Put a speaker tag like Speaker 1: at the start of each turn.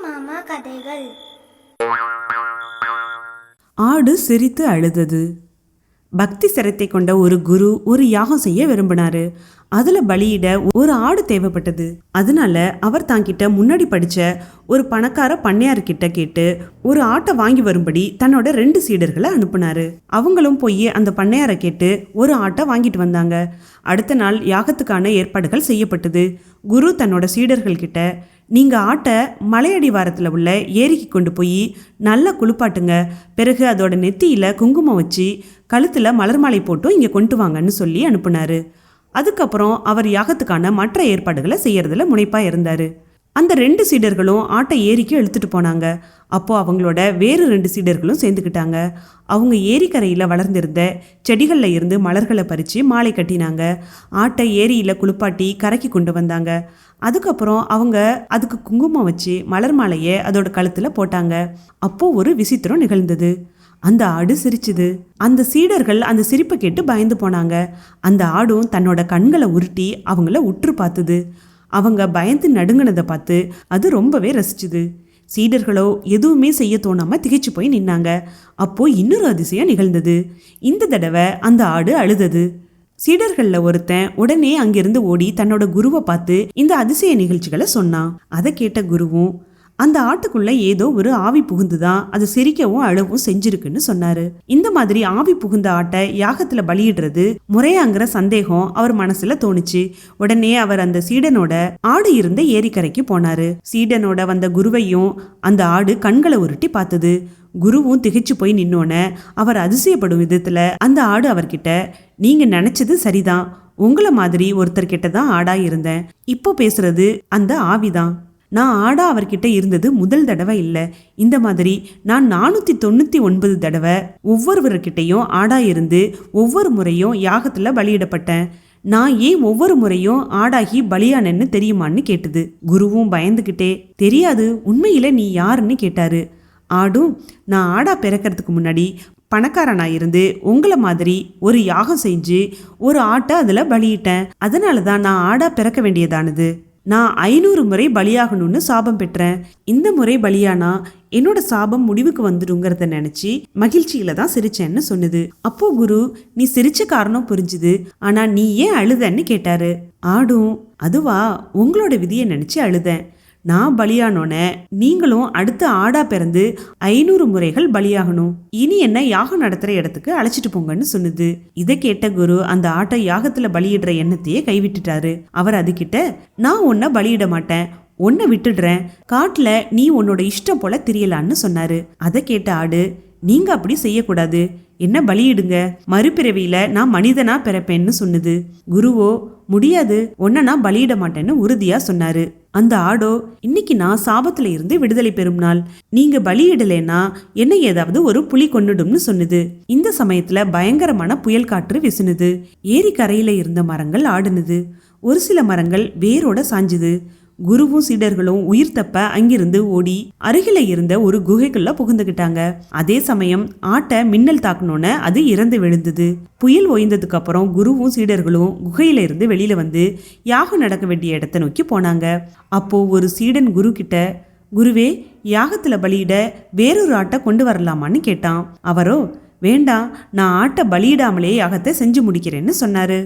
Speaker 1: மாமா கதைகள்.
Speaker 2: ஆடு சிரித்து அழுதது. பக்தி சிரத்தை கொண்ட ஒரு குரு ஒரு யாகம் செய்ய விரும்பினாரு. அதுல பலியிட ஒரு ஆடு தேவைப்பட்டது. அதனால அவர் தாங்கிட்ட முன்னாடி படிச்ச ஒரு பணக்கார பண்ணையார்கிட்ட கேட்டு ஒரு ஆட்டை வாங்கி வரும்படி தன்னோட ரெண்டு சீடர்களை அனுப்புனாரு. அவங்களும் போய் அந்த பண்ணையாரை கேட்டு ஒரு ஆட்டை வாங்கிட்டு வந்தாங்க. அடுத்த நாள் யாகத்துக்கான ஏற்பாடுகள் செய்யப்பட்டது. குரு தன்னோட சீடர்கள் கிட்ட நீங்கள் ஆட்டை மலையடிவாரத்தில் உள்ள ஏரிக்கு கொண்டு போய் நல்லா குளிப்பாட்டுங்க. பிறகு அதோட நெத்தியில் குங்குமம் வச்சு கழுத்தில் மலர் மாலை போட்டும் இங்கே கொண்டு வாங்கன்னு சொல்லி அனுப்புனாரு. அதுக்கப்புறம் அவர் யாகத்துக்கான மற்ற ஏற்பாடுகளை செய்யறதுல முனைப்பாக இருந்தார். அந்த ரெண்டு சீடர்களும் ஆட்டை ஏரிக்கு இழுத்துட்டு போனாங்க. அப்போ அவங்களோட வேறு ரெண்டு சீடர்களும் சேர்ந்துக்கிட்டாங்க அவங்க ஏரிக்கரையில் வளர்ந்திருந்த செடிகளில் இருந்து மலர்களை பறித்து மாலை கட்டினாங்க. ஆட்டை ஏரியில் குளிப்பாட்டி கரைக்கு கொண்டு வந்தாங்க. அதுக்கப்புறம் அவங்க அதுக்கு குங்குமம் வச்சு மலர் மாலையை அதோட கழுத்தில் போட்டாங்க. அப்போது ஒரு விசித்திரம் நிகழ்ந்தது. அந்த ஆடு சிரிச்சுது. அந்த சீடர்கள் அந்த சிரிப்பை கேட்டு பயந்து போனாங்க. அந்த ஆடும் தன்னோட கண்களை உருட்டி அவங்கள உற்று பார்த்தது. அவங்க பயந்து நடுங்கினதை பார்த்து அது ரொம்பவே ரசிச்சுது. சீடர்களோ எதுவுமே செய்ய தோணாமல் திகைச்சு போய் நின்னாங்க. அப்போ இன்னொரு அதிசயம் நிகழ்ந்தது. இந்த தடவை அந்த ஆடு அழுதது. சீடர்களில் ஒருத்தன் உடனே அங்கிருந்து ஓடி தன்னோட குருவை பார்த்து இந்த அதிசய நிகழ்ச்சிகளை சொன்னான். அதை கேட்ட குருவும் அந்த ஆட்டுக்குள்ள ஏதோ ஒரு ஆவி புகுந்துதான் அது சிரிக்கவும் அழவும் செஞ்சிருக்குன்னு சொன்னாரு. இந்த மாதிரி ஆவி புகுந்த ஆட்டை யாகத்துல பலியிடுறது? முறையாங்கிற சந்தேகம் அவர் மனசுல தோணுச்சு. உடனே அவர் அந்த சீடனோட ஆடு இருந்த ஏரிக்கரைக்கு போனாரு. சீடனோட வந்த குருவையும் அந்த ஆடு கண்களை உருட்டி பார்த்தது. குருவும் திகைச்சு போய் நின்னோன அவர் அதிசயப்படும் விதத்துல அந்த ஆடு அவர்கிட்ட நீங்க நினைச்சது சரிதான். உங்களை மாதிரி ஒருத்தர்கிட்ட தான் ஆடா இருந்தேன். இப்போ பேசுறது அந்த ஆவிதான். நான் ஆடா அவர்கிட்ட இருந்தது முதல் தடவை இல்லை. இந்த மாதிரி நான் நானூற்றி தொண்ணூற்றி ஒன்பது தடவை ஒவ்வொருவர்கிட்டையும் ஆடா இருந்து ஒவ்வொரு முறையும் யாகத்தில் பலியிடப்பட்டேன். நான் ஏன் ஒவ்வொரு முறையும் ஆடாகி பலியானேன்னு தெரியுமான்னு கேட்டது. குருவும் பயந்துக்கிட்டே தெரியாது உண்மையில நீ யாருன்னு கேட்டாரு. ஆடும் நான் ஆடா பிறக்கிறதுக்கு முன்னாடி பணக்காரனா இருந்து உங்களை மாதிரி ஒரு யாகம் செஞ்சு ஒரு ஆட்டை அதில் பலியிட்டேன். அதனால தான் நான் ஆடா பிறக்க வேண்டியதானது? நான் ஐநூறு முறை பலியாகணும்னு சாபம் பெற்றேன். இந்த முறை பலியானா என்னோட சாபம் முடிவுக்கு வந்துடுங்கிறத நினச்சி மகிழ்ச்சியில தான் சிரிச்சேன்னு சொன்னது. அப்போ குரு நீ சிரிச்ச காரணம் புரிஞ்சுது. ஆனா நீ ஏன் அழுதன்னு கேட்டாரு. ஆடும். அதுவா? உங்களோட விதியை நினைச்சு அழுதேன். நான் பலியானோன நீங்களும் அடுத்த ஆடா பிறந்து ஐநூறு முறைகள் பலியாகணும். இனி என்ன யாகம் நடத்துகிற இடத்துக்கு அழைச்சிட்டு போங்கன்னு சொன்னது. இதை கேட்ட குரு அந்த ஆட்டை யாகத்துல பலியிடுற எண்ணத்தையே கைவிட்டுட்டாரு. அவர் அதுகிட்ட நான் உன்னை பலியிட மாட்டேன். உன்னை விட்டுடுறேன். காட்டுல நீ உன்னோட இஷ்டம் போல திரியலான்னு சொன்னாரு. அதை கேட்ட ஆடு நீங்க அப்படி செய்யக்கூடாது. என்ன பலியிடுங்க? மறுபிறவியில நான் மனிதனா பிறப்பேன்னு சொன்னது. குருவோ முடியாது. உன்னை நான் பலியிட மாட்டேன்னு உறுதியா சொன்னாரு. அந்த ஆடோ இன்னைக்கு நான் சாபத்துல இருந்து விடுதலை பெறும் நாள். நீங்க பலியிடலைன்னா என்ன ஏதாவது ஒரு புலி கொண்டுடும்னு சொன்னது. இந்த சமயத்துல பயங்கரமான புயல் காற்று விசுனுது. ஏரி கரையில இருந்த மரங்கள் ஆடுனுது. ஒரு சில மரங்கள் வேரோட சாஞ்சுது. குருவும் சீடர்களும் உயிர் தப்ப அங்கிருந்து ஓடி அருகில இருந்த ஒரு குகைக்குள்ள புகுந்துகிட்டாங்க. அதே சமயம் ஆட்டை மின்னல் தாக்குனோன்னு அது இறந்து விழுந்தது. புயல் ஓய்ந்ததுக்கு அப்புறம் குருவும் சீடர்களும் குகையில இருந்து வெளியில வந்து யாகம் நடக்க வேண்டிய இடத்தை நோக்கி போனாங்க. அப்போ ஒரு சீடன் குரு கிட்ட குருவே யாகத்துல பலியிட வேறொரு ஆட்டை கொண்டு வரலாமான்னு கேட்டான். அவரோ வேண்டாம் நான் ஆட்டை பலியிடாமலே யாகத்தை செஞ்சு முடிக்கிறேன்னு சொன்னாரு.